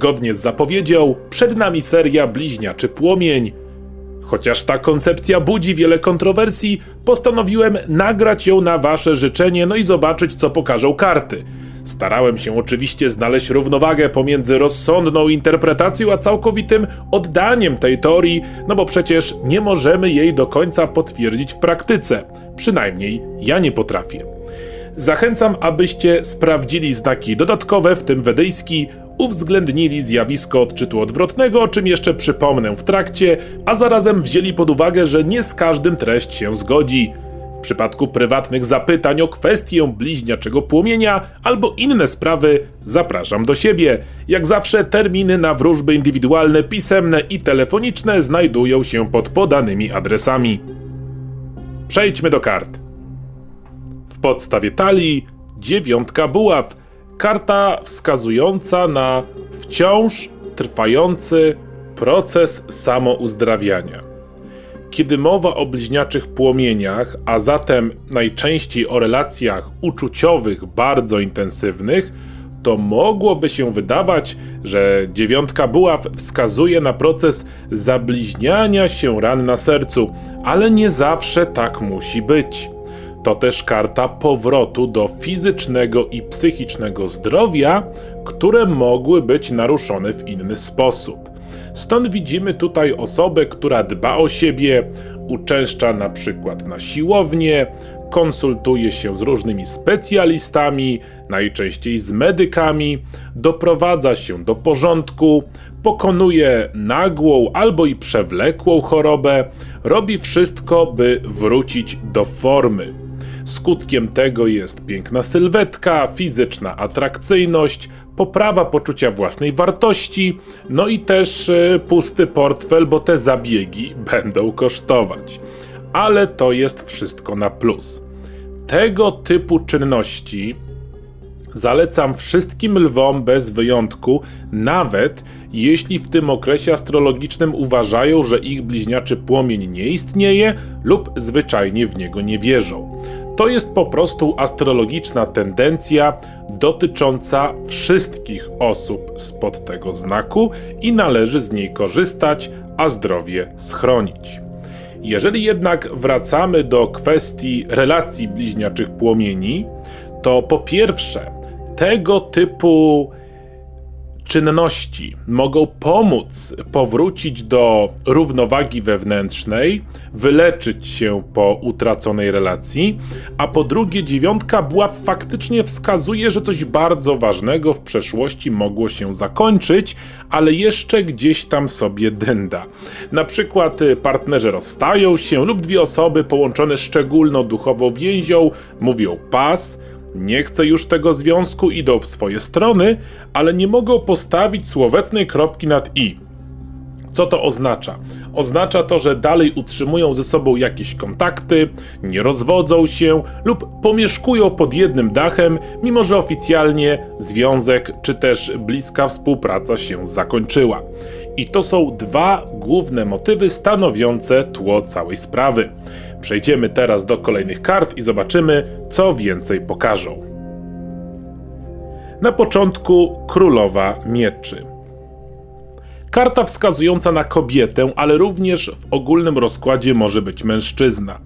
Zgodnie z zapowiedzią, przed nami seria Bliźniaczy Płomień. Chociaż ta koncepcja budzi wiele kontrowersji, postanowiłem nagrać ją na wasze życzenie, no i zobaczyć, co pokażą karty. Starałem się oczywiście znaleźć równowagę pomiędzy rozsądną interpretacją a całkowitym oddaniem tej teorii, no bo przecież nie możemy jej do końca potwierdzić w praktyce. Przynajmniej ja nie potrafię. Zachęcam, abyście sprawdzili znaki dodatkowe, w tym wedyjski, uwzględnili zjawisko odczytu odwrotnego, o czym jeszcze przypomnę w trakcie, a zarazem wzięli pod uwagę, że nie z każdym treść się zgodzi. W przypadku prywatnych zapytań o kwestię bliźniaczego płomienia albo inne sprawy zapraszam do siebie. Jak zawsze terminy na wróżby indywidualne, pisemne i telefoniczne znajdują się pod podanymi adresami. Przejdźmy do kart. W podstawie talii dziewiątka buław, karta wskazująca na wciąż trwający proces samouzdrawiania. Kiedy mowa o bliźniaczych płomieniach, a zatem najczęściej o relacjach uczuciowych bardzo intensywnych, to mogłoby się wydawać, że dziewiątka buław wskazuje na proces zabliźniania się ran na sercu, ale nie zawsze tak musi być. To też karta powrotu do fizycznego i psychicznego zdrowia, które mogły być naruszone w inny sposób. Stąd widzimy tutaj osobę, która dba o siebie, uczęszcza na przykład na siłownię, konsultuje się z różnymi specjalistami, najczęściej z medykami, doprowadza się do porządku, pokonuje nagłą albo i przewlekłą chorobę, robi wszystko, by wrócić do formy. Skutkiem tego jest piękna sylwetka, fizyczna atrakcyjność, poprawa poczucia własnej wartości, no i też y, pusty portfel, bo te zabiegi będą kosztować. Ale to jest wszystko na plus. Tego typu czynności zalecam wszystkim lwom bez wyjątku, nawet jeśli w tym okresie astrologicznym uważają, że ich bliźniaczy płomień nie istnieje lub zwyczajnie w niego nie wierzą. To jest po prostu astrologiczna tendencja dotycząca wszystkich osób spod tego znaku i należy z niej korzystać, a zdrowie schronić. Jeżeli jednak wracamy do kwestii relacji bliźniaczych płomieni, to po pierwsze, tego typu czynności mogą pomóc powrócić do równowagi wewnętrznej, wyleczyć się po utraconej relacji, a po drugie, dziewiątka była faktycznie wskazuje, że coś bardzo ważnego w przeszłości mogło się zakończyć, ale jeszcze gdzieś tam sobie dęda. Na przykład y, partnerzy rozstają się lub dwie osoby połączone szczególną duchową więzią mówią pas nie chcę już tego związku, idą w swoje strony, ale nie mogą postawić słowetnej kropki nad i. Co to oznacza? Oznacza to, że dalej utrzymują ze sobą jakieś kontakty, nie rozwodzą się lub pomieszkują pod jednym dachem, mimo że oficjalnie związek czy też bliska współpraca się zakończyła. I to są dwa główne motywy stanowiące tło całej sprawy. Przejdziemy teraz do kolejnych kart i zobaczymy, co więcej pokażą. Na początku Królowa Mieczy. Karta wskazująca na kobietę, ale również w ogólnym rozkładzie może być mężczyzna.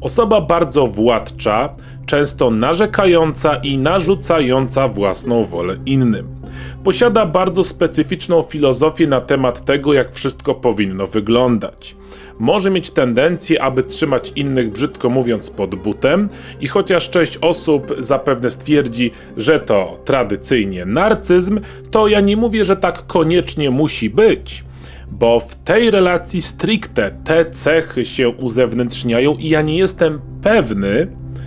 Osoba bardzo władcza, często narzekająca i narzucająca własną wolę innym. Posiada bardzo specyficzną filozofię na temat tego, jak wszystko powinno wyglądać. Może mieć tendencję, aby trzymać innych, brzydko mówiąc, pod butem, i chociaż część osób zapewne stwierdzi, że to tradycyjnie narcyzm, to ja nie mówię, że tak koniecznie musi być bo w tej relacji stricte te cechy się uzewnętrzniają i ja nie jestem pewny,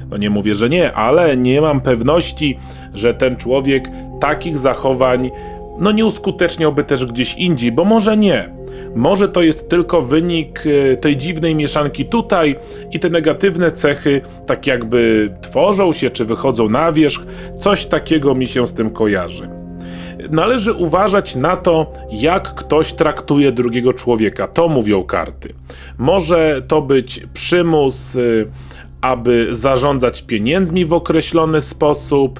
no nie mówię, że nie, ale nie mam pewności, że ten człowiek takich zachowań no nie uskuteczniałby też gdzieś indziej, bo może nie. Może to jest tylko wynik e, tej dziwnej mieszanki tutaj i te negatywne cechy tak jakby tworzą się czy wychodzą na wierzch. Coś takiego mi się z tym kojarzy. Należy uważać na to, jak ktoś traktuje drugiego człowieka. To mówią karty. Może to być przymus, e, aby zarządzać pieniędzmi w określony sposób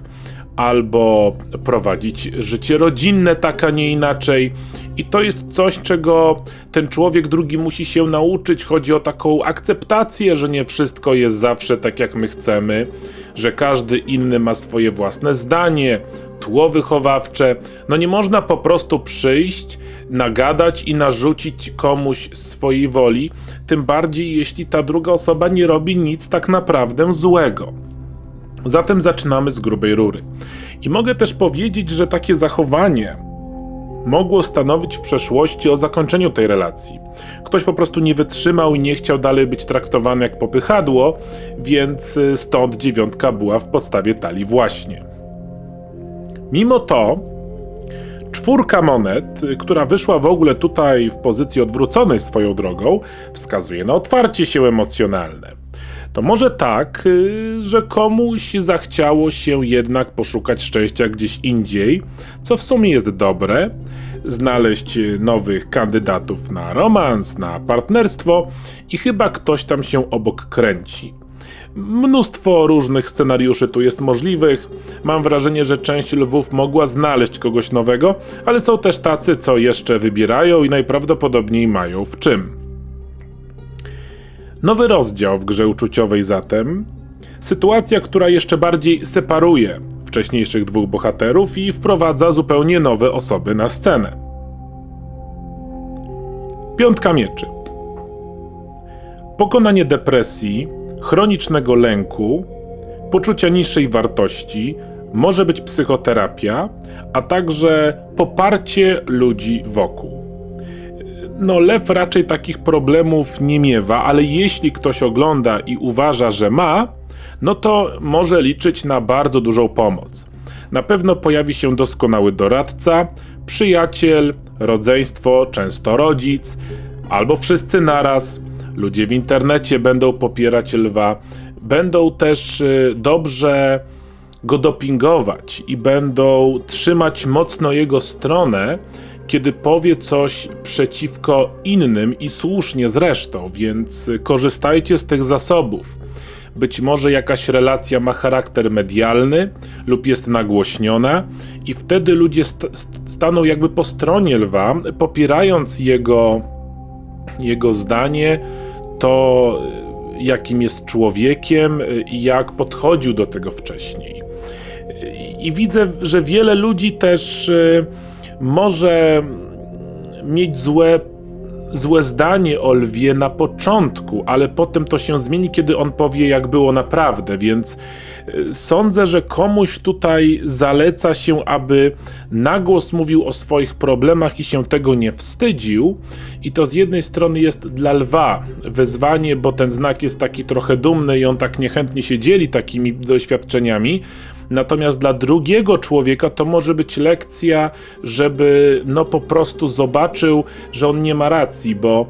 albo prowadzić życie rodzinne tak, a nie inaczej. I to jest coś, czego ten człowiek drugi musi się nauczyć. Chodzi o taką akceptację, że nie wszystko jest zawsze tak, jak my chcemy, że każdy inny ma swoje własne zdanie, tło wychowawcze. No nie można po prostu przyjść, nagadać i narzucić komuś swojej woli, tym bardziej jeśli ta druga osoba nie robi nic tak naprawdę złego. Zatem zaczynamy z grubej rury. I mogę też powiedzieć, że takie zachowanie mogło stanowić w przeszłości o zakończeniu tej relacji. Ktoś po prostu nie wytrzymał i nie chciał dalej być traktowany jak popychadło, więc y, stąd dziewiątka była w podstawie talii właśnie. Mimo to czwórka monet, która wyszła w ogóle tutaj w pozycji odwróconej swoją drogą, wskazuje na otwarcie się emocjonalne to może tak, y, że komuś zachciało się jednak poszukać szczęścia gdzieś indziej, co w sumie jest dobre, znaleźć nowych kandydatów na romans, na partnerstwo i chyba ktoś tam się obok kręci. Mnóstwo różnych scenariuszy tu jest możliwych. Mam wrażenie, że część lwów mogła znaleźć kogoś nowego, ale są też tacy, co jeszcze wybierają i najprawdopodobniej mają w czym. Nowy rozdział w grze uczuciowej zatem. Sytuacja, która jeszcze bardziej separuje wcześniejszych dwóch bohaterów i wprowadza zupełnie nowe osoby na scenę. Piątka mieczy. Pokonanie depresji, chronicznego lęku, poczucia niższej wartości, może być psychoterapia, a także poparcie ludzi wokół no lew raczej takich problemów nie miewa, ale jeśli ktoś ogląda i uważa, że ma, no to może liczyć na bardzo dużą pomoc. Na pewno pojawi się doskonały doradca, przyjaciel, rodzeństwo, często rodzic, albo wszyscy naraz. Ludzie w internecie będą popierać lwa, będą też y, dobrze go dopingować i będą trzymać mocno jego stronę, kiedy powie coś przeciwko innym i słusznie zresztą, więc korzystajcie z tych zasobów. Być może jakaś relacja ma charakter medialny lub jest nagłośniona, i wtedy ludzie st staną jakby po stronie lwa, popierając jego, jego zdanie, to jakim jest człowiekiem i jak podchodził do tego wcześniej. I widzę, że wiele ludzi też może mieć złe, złe zdanie o lwie na początku, ale potem to się zmieni, kiedy on powie, jak było naprawdę. Więc e, sądzę, że komuś tutaj zaleca się, aby nagłos mówił o swoich problemach i się tego nie wstydził. I to z jednej strony jest dla lwa wyzwanie, bo ten znak jest taki trochę dumny i on tak niechętnie się dzieli takimi doświadczeniami. Natomiast dla drugiego człowieka to może być lekcja, żeby no po prostu zobaczył, że on nie ma racji, bo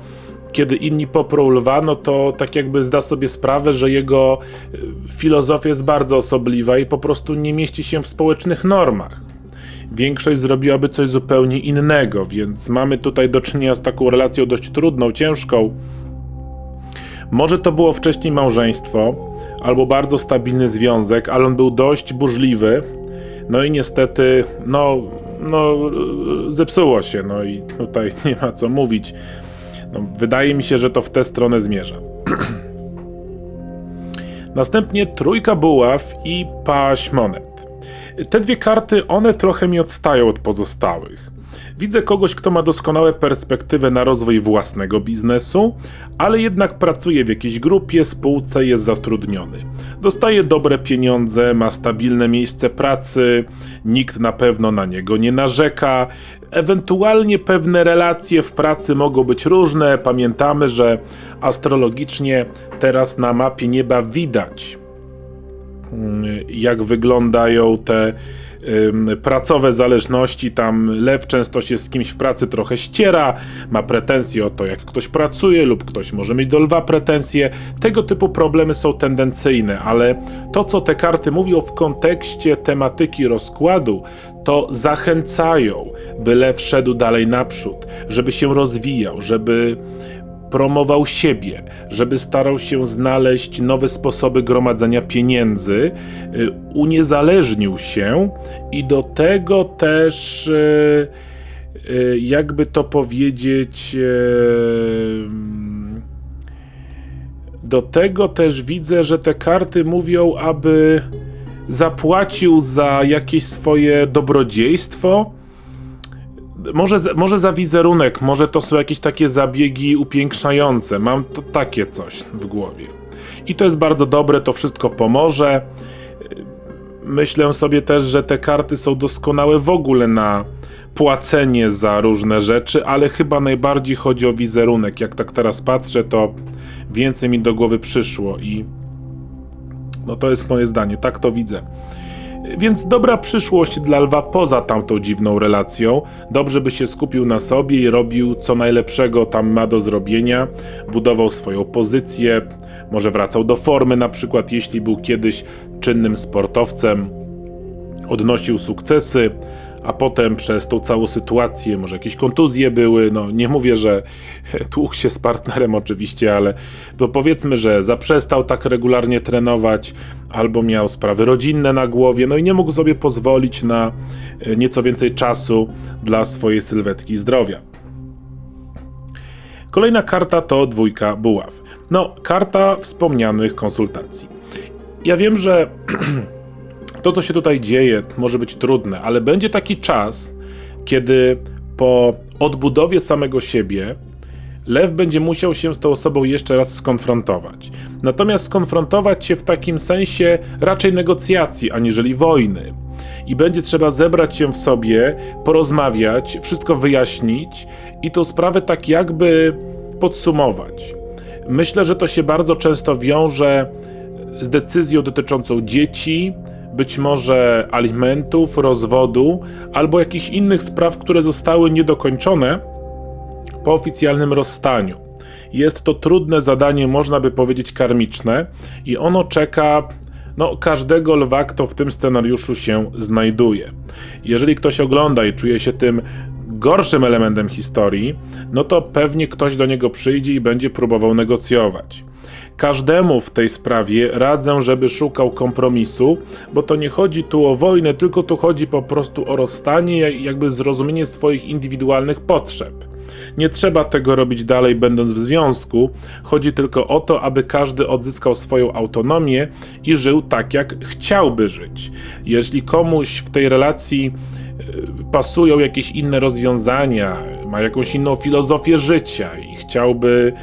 kiedy inni poprą lwa, no to tak jakby zda sobie sprawę, że jego e, filozofia jest bardzo osobliwa i po prostu nie mieści się w społecznych normach. Większość zrobiłaby coś zupełnie innego, więc mamy tutaj do czynienia z taką relacją dość trudną, ciężką. Może to było wcześniej małżeństwo, albo bardzo stabilny związek, ale on był dość burzliwy. No i niestety, no, no zepsuło się, no i tutaj nie ma co mówić. No, wydaje mi się, że to w tę stronę zmierza. Następnie trójka buław i paść monet. Te dwie karty, one trochę mi odstają od pozostałych. Widzę kogoś, kto ma doskonałe perspektywy na rozwój własnego biznesu, ale jednak pracuje w jakiejś grupie, spółce, jest zatrudniony. Dostaje dobre pieniądze, ma stabilne miejsce pracy, nikt na pewno na niego nie narzeka. Ewentualnie pewne relacje w pracy mogą być różne. Pamiętamy, że astrologicznie teraz na mapie nieba widać, jak wyglądają te pracowe zależności, tam lew często się z kimś w pracy trochę ściera, ma pretensje o to, jak ktoś pracuje, lub ktoś może mieć do lwa pretensje. Tego typu problemy są tendencyjne, ale to, co te karty mówią w kontekście tematyki rozkładu, to zachęcają, by lew szedł dalej naprzód, żeby się rozwijał, żeby promował siebie, żeby starał się znaleźć nowe sposoby gromadzenia pieniędzy, y, uniezależnił się i do tego też, y, y, jakby to powiedzieć, do tego też widzę, że te karty mówią, aby zapłacił za jakieś swoje dobrodziejstwo może, może za wizerunek, może to są jakieś takie zabiegi upiększające. Mam to takie coś w głowie. I to jest bardzo dobre, to wszystko pomoże. Myślę sobie też, że te karty są doskonałe w ogóle na płacenie za różne rzeczy, ale chyba najbardziej chodzi o wizerunek. Jak tak teraz patrzę, to więcej mi do głowy przyszło i no to jest moje zdanie, tak to widzę. Więc dobra przyszłość dla lwa poza tamtą dziwną relacją. Dobrze by się skupił na sobie i robił co najlepszego tam ma do zrobienia. Budował swoją pozycję, może wracał do formy, na przykład jeśli był kiedyś czynnym sportowcem, odnosił sukcesy, a potem przez tą całą sytuację, może jakieś kontuzje były, no nie mówię, że tłukł się z partnerem oczywiście, ale to powiedzmy, że zaprzestał tak regularnie trenować, albo miał sprawy rodzinne na głowie, no i nie mógł sobie pozwolić na e, nieco więcej czasu dla swojej sylwetki zdrowia. Kolejna karta to dwójka buław. No, karta wspomnianych konsultacji. Ja wiem, że to, co się tutaj dzieje, może być trudne, ale będzie taki czas, kiedy po odbudowie samego siebie Lew będzie musiał się z tą osobą jeszcze raz skonfrontować. Natomiast skonfrontować się w takim sensie raczej negocjacji, aniżeli wojny. I będzie trzeba zebrać się w sobie, porozmawiać, wszystko wyjaśnić i tą sprawę tak jakby podsumować. Myślę, że to się bardzo często wiąże z decyzją dotyczącą dzieci, być może alimentów, rozwodu albo jakichś innych spraw, które zostały niedokończone po oficjalnym rozstaniu. Jest to trudne zadanie, można by powiedzieć karmiczne, i ono czeka no, każdego lwa, kto w tym scenariuszu się znajduje. Jeżeli ktoś ogląda i czuje się tym gorszym elementem historii, no to pewnie ktoś do niego przyjdzie i będzie próbował negocjować. Każdemu w tej sprawie radzę, żeby szukał kompromisu, bo to nie chodzi tu o wojnę, tylko tu chodzi po prostu o rozstanie jakby zrozumienie swoich indywidualnych potrzeb. Nie trzeba tego robić dalej, będąc w związku. Chodzi tylko o to, aby każdy odzyskał swoją autonomię i żył tak, jak chciałby żyć. Jeśli komuś w tej relacji e, pasują jakieś inne rozwiązania, ma jakąś inną filozofię życia i chciałby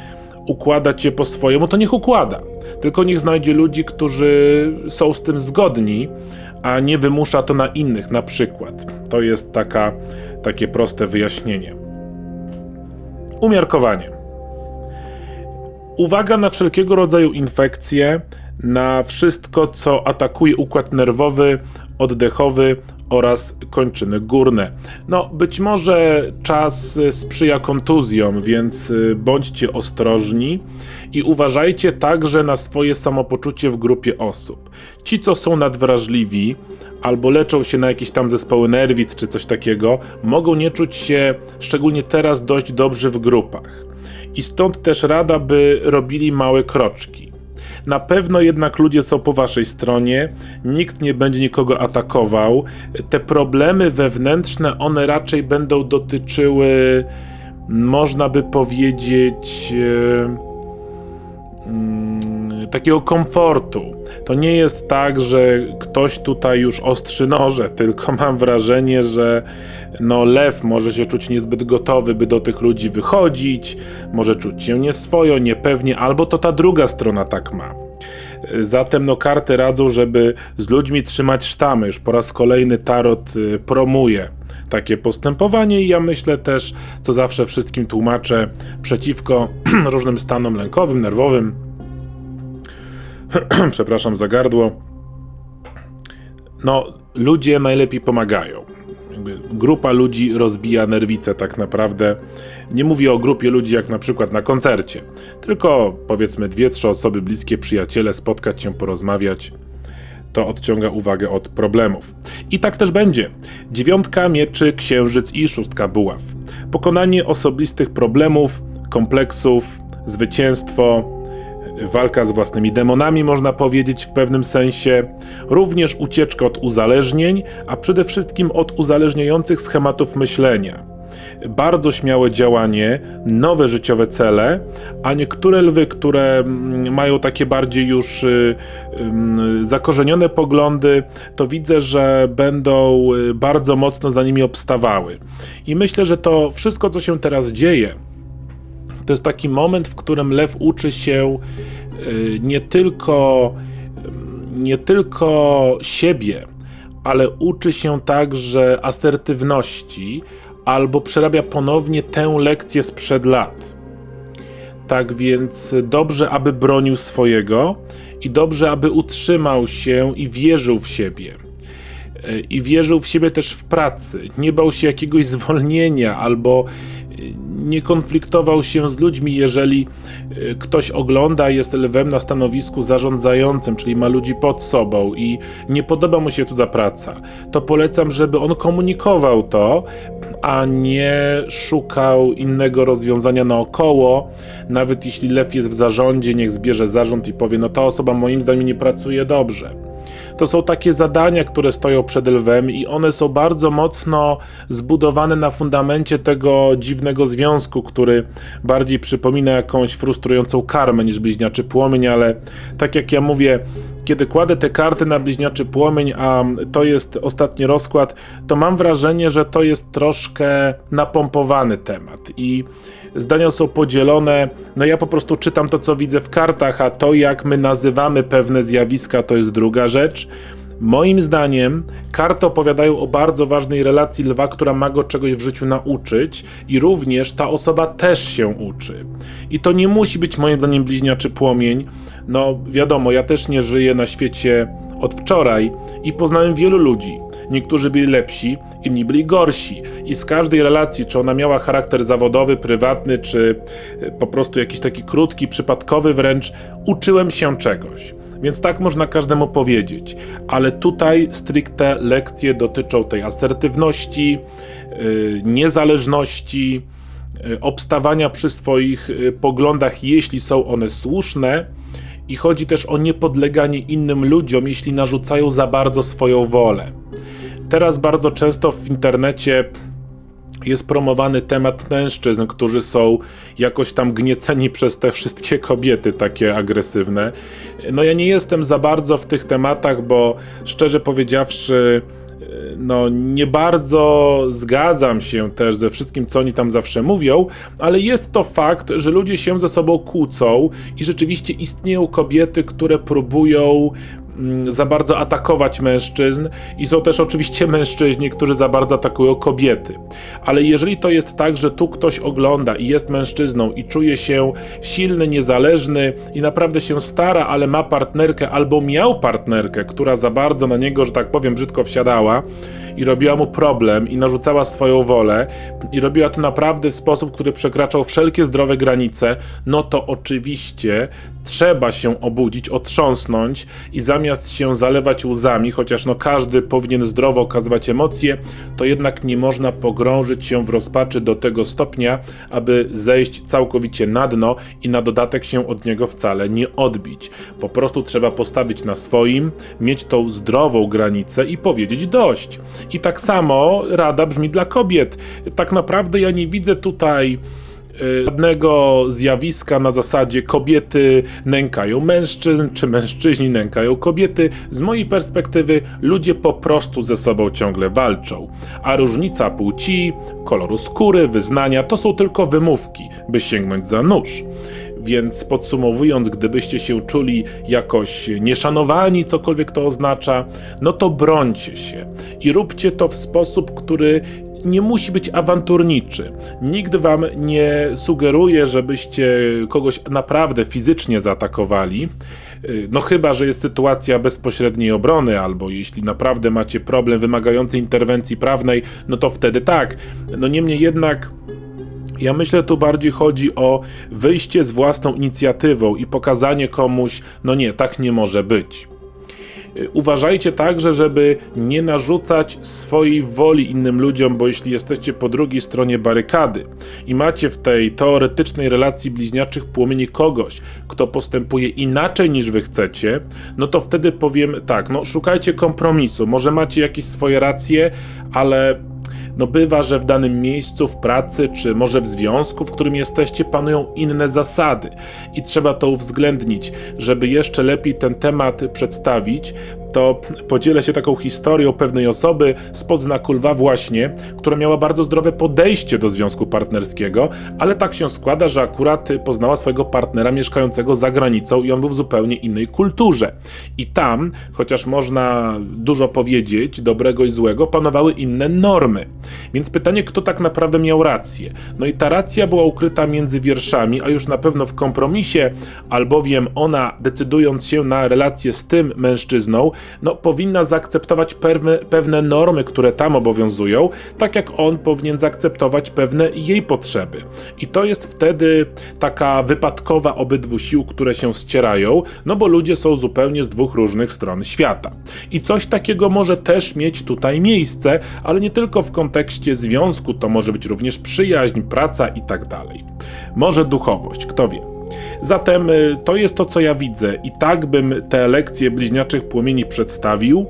układać je po swojemu, to niech układa. Tylko niech znajdzie ludzi, którzy są z tym zgodni, a nie wymusza to na innych, na przykład. To jest taka, takie proste wyjaśnienie. Umiarkowanie. Uwaga na wszelkiego rodzaju infekcje, na wszystko, co atakuje układ nerwowy, oddechowy oraz kończyny górne. No, być może czas sprzyja kontuzjom, więc y, bądźcie ostrożni i uważajcie także na swoje samopoczucie w grupie osób. Ci, co są nadwrażliwi, albo leczą się na jakieś tam zespoły nerwic czy coś takiego, mogą nie czuć się, szczególnie teraz, dość dobrze w grupach. I stąd też rada, by robili małe kroczki. Na pewno jednak ludzie są po waszej stronie, nikt nie będzie nikogo atakował. Te problemy wewnętrzne, one raczej będą dotyczyły, można by powiedzieć. Yy, yy, takiego komfortu. To nie jest tak, że ktoś tutaj już ostrzy noże, tylko mam wrażenie, że no lew może się czuć niezbyt gotowy, by do tych ludzi wychodzić, może czuć się nieswojo, niepewnie, albo to ta druga strona tak ma. Zatem no karty radzą, żeby z ludźmi trzymać sztamy. Już po raz kolejny tarot y, promuje takie postępowanie i ja myślę też, co zawsze wszystkim tłumaczę, przeciwko różnym stanom lękowym, nerwowym, przepraszam za gardło, no ludzie najlepiej pomagają grupa ludzi rozbija nerwice tak naprawdę. Nie mówię o grupie ludzi jak na przykład na koncercie, tylko powiedzmy dwie, trzy osoby bliskie, przyjaciele, spotkać się, porozmawiać. To odciąga uwagę od problemów. I tak też będzie. Dziewiątka mieczy, księżyc i szóstka buław. Pokonanie osobistych problemów, kompleksów, zwycięstwo, walka z własnymi demonami, można powiedzieć w pewnym sensie, również ucieczka od uzależnień, a przede wszystkim od uzależniających schematów myślenia. Bardzo śmiałe działanie, nowe życiowe cele, a niektóre lwy, które mm, mają takie bardziej już y, y, zakorzenione poglądy, to widzę, że będą y, bardzo mocno za nimi obstawały. I myślę, że to wszystko, co się teraz dzieje, to jest taki moment, w którym lew uczy się y, nie tylko, nie tylko siebie, ale uczy się także asertywności, albo przerabia ponownie tę lekcję sprzed lat. Tak więc dobrze, aby bronił swojego i dobrze, aby utrzymał się i wierzył w siebie. Y, I wierzył w siebie też w pracy. Nie bał się jakiegoś zwolnienia albo nie konfliktował się z ludźmi, jeżeli e, ktoś ogląda, jest lwem na stanowisku zarządzającym, czyli ma ludzi pod sobą i nie podoba mu się cudza praca, to polecam, żeby on komunikował to, a nie szukał innego rozwiązania naokoło. Nawet jeśli lew jest w zarządzie, niech zbierze zarząd i powie: No, ta osoba moim zdaniem nie pracuje dobrze to są takie zadania, które stoją przed lwem i one są bardzo mocno zbudowane na fundamencie tego dziwnego związku, który bardziej przypomina jakąś frustrującą karmę niż bliźniaczy płomień, ale tak jak ja mówię, kiedy kładę te karty na bliźniaczy płomień, a to jest ostatni rozkład, to mam wrażenie, że to jest troszkę napompowany temat i zdania są podzielone. No ja po prostu czytam to, co widzę w kartach, a to, jak my nazywamy pewne zjawiska, to jest druga rzecz. Moim zdaniem karty opowiadają o bardzo ważnej relacji lwa, która ma go czegoś w życiu nauczyć i również ta osoba też się uczy. I to nie musi być moim zdaniem bliźniaczy płomień. No wiadomo, ja też nie żyję na świecie od wczoraj i poznałem wielu ludzi. Niektórzy byli lepsi, inni byli gorsi. I z każdej relacji, czy ona miała charakter zawodowy, prywatny, czy po prostu jakiś taki krótki, przypadkowy wręcz, uczyłem się czegoś. Więc tak można każdemu powiedzieć. Ale tutaj stricte lekcje dotyczą tej asertywności, yy, niezależności, yy, obstawania przy swoich yy, poglądach, jeśli są one słuszne. I chodzi też o niepodleganie innym ludziom, jeśli narzucają za bardzo swoją wolę. Teraz bardzo często w internecie jest promowany temat mężczyzn, którzy są jakoś tam gnieceni przez te wszystkie kobiety takie agresywne. No ja nie jestem za bardzo w tych tematach, bo szczerze powiedziawszy, no nie bardzo zgadzam się też ze wszystkim, co oni tam zawsze mówią, ale jest to fakt, że ludzie się ze sobą kłócą i rzeczywiście istnieją kobiety, które próbują za bardzo atakować mężczyzn i są też oczywiście mężczyźni, którzy za bardzo atakują kobiety. Ale jeżeli to jest tak, że tu ktoś ogląda i jest mężczyzną i czuje się silny, niezależny i naprawdę się stara, ale ma partnerkę albo miał partnerkę, która za bardzo na niego, że tak powiem, brzydko wsiadała i robiła mu problem i narzucała swoją wolę i robiła to naprawdę w sposób, który przekraczał wszelkie zdrowe granice, no to oczywiście trzeba się obudzić, otrząsnąć i zamiast się zalewać łzami, chociaż no każdy powinien zdrowo okazywać emocje, to jednak nie można pogrążyć się w rozpaczy do tego stopnia, aby zejść całkowicie na dno i na dodatek się od niego wcale nie odbić. Po prostu trzeba postawić na swoim, mieć tą zdrową granicę i powiedzieć dość. I tak samo rada brzmi dla kobiet. Tak naprawdę ja nie widzę tutaj Y, żadnego zjawiska na zasadzie kobiety nękają mężczyzn, czy mężczyźni nękają kobiety. Z mojej perspektywy ludzie po prostu ze sobą ciągle walczą. A różnica płci, koloru skóry, wyznania to są tylko wymówki, by sięgnąć za nóż. Więc podsumowując, gdybyście się czuli jakoś nieszanowani, cokolwiek to oznacza, no to brońcie się i róbcie to w sposób, który nie musi być awanturniczy. Nikt wam nie sugeruje, żebyście kogoś naprawdę fizycznie zaatakowali. No chyba, że jest sytuacja bezpośredniej obrony, albo jeśli naprawdę macie problem wymagający interwencji prawnej, no to wtedy tak. No niemniej jednak ja myślę, tu bardziej chodzi o wyjście z własną inicjatywą i pokazanie komuś, no nie, tak nie może być. Y, Uważajcie także, żeby nie narzucać swojej woli innym ludziom, bo jeśli jesteście po drugiej stronie barykady i macie w tej teoretycznej relacji bliźniaczych płomieni kogoś, kto postępuje inaczej niż wy chcecie, no to wtedy powiem tak, no szukajcie kompromisu. Może macie jakieś swoje racje, ale no bywa, że w danym miejscu, w pracy, czy może w związku, w którym jesteście, panują inne zasady i trzeba to uwzględnić. Żeby jeszcze lepiej ten temat przedstawić, to podzielę się taką historią pewnej osoby spod znaku lwa właśnie, która miała bardzo zdrowe podejście do związku partnerskiego, ale tak się składa, że akurat poznała swojego partnera mieszkającego za granicą i on był w zupełnie innej kulturze. I tam, chociaż można dużo powiedzieć, dobrego i złego, panowały inne normy. Więc pytanie, kto tak naprawdę miał rację? No i ta racja była ukryta między wierszami, a już na pewno w kompromisie, albowiem ona, decydując się na relację z tym mężczyzną, no powinna zaakceptować pewne, pewne normy, które tam obowiązują, tak jak on powinien zaakceptować pewne jej potrzeby. I to jest wtedy taka wypadkowa obydwu sił, które się ścierają, no bo ludzie są zupełnie z dwóch różnych stron świata. I coś takiego może też mieć tutaj miejsce, ale nie tylko w kontekście związku, to może być również przyjaźń, praca i tak dalej. Może duchowość, kto wie. Zatem y, to jest to, co ja widzę, i tak bym te lekcje bliźniaczych płomieni przedstawił.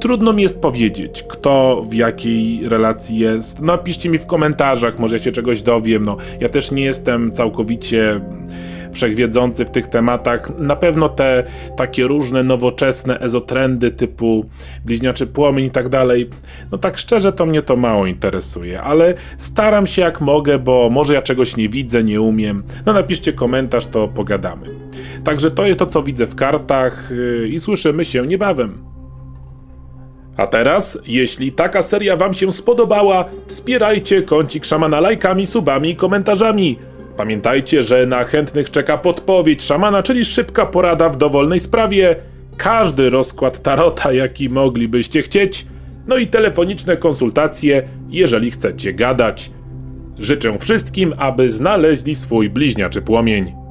Trudno mi jest powiedzieć, kto w jakiej relacji jest. Napiszcie mi w komentarzach, może ja się czegoś dowiem. No, ja też nie jestem całkowicie wszechwiedzący w tych tematach. Na pewno te takie różne nowoczesne ezotrendy typu bliźniaczy płomień i tak dalej, no tak szczerze to mnie to mało interesuje, ale staram się jak mogę, bo może ja czegoś nie widzę, nie umiem. No napiszcie komentarz, to pogadamy. Także to jest to, co widzę w kartach yy, i słyszymy się niebawem. A teraz, jeśli taka seria Wam się spodobała, wspierajcie kącik szamana lajkami, subami i komentarzami. Pamiętajcie, że na chętnych czeka podpowiedź szamana, czyli szybka porada w dowolnej sprawie, każdy rozkład tarota, jaki moglibyście chcieć, no i telefoniczne konsultacje, jeżeli chcecie gadać. Życzę wszystkim, aby znaleźli swój bliźniaczy płomień.